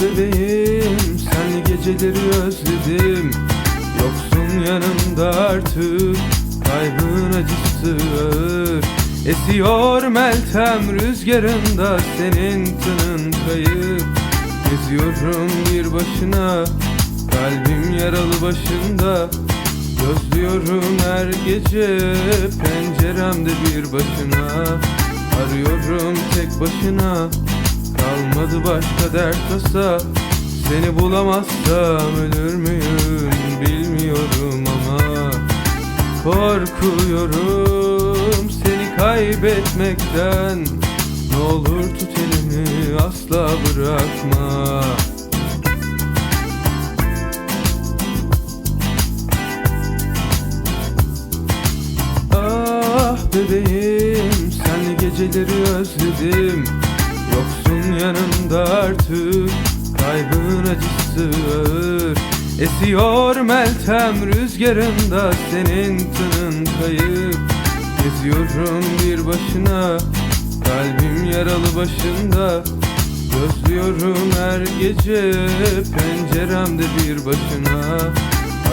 bebeğim senli geceleri özledim. Yoksun yanımda artık kaybın acısı ağır. Esiyor Meltem rüzgarında senin tının kayıp. Geziyorum bir başına kalbim yaralı başında. Gözlüyorum her gece penceremde bir başına. Arıyorum tek başına Kalmadı başka dert tasa Seni bulamazsam ölür müyüm bilmiyorum ama Korkuyorum seni kaybetmekten. Ne olur tut elimi asla bırakma. Ah bebeğim senli geceleri özledim Yoksun yanımda artık kaybın acısı ağır. Esiyor Meltem rüzgarında senin tının kayıp. Geziyorum bir başına kalbim yaralı başında Gözlüyorum her gece penceremde bir başına.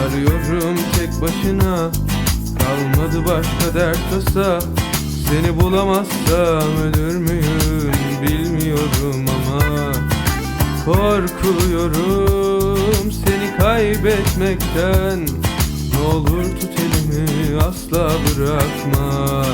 Arıyorum tek başına Kalmadı başka dert tasa. Seni bulamazsam ölür müyüm Korkuyorum seni kaybetmekten. Ne olur tut elimi asla bırakma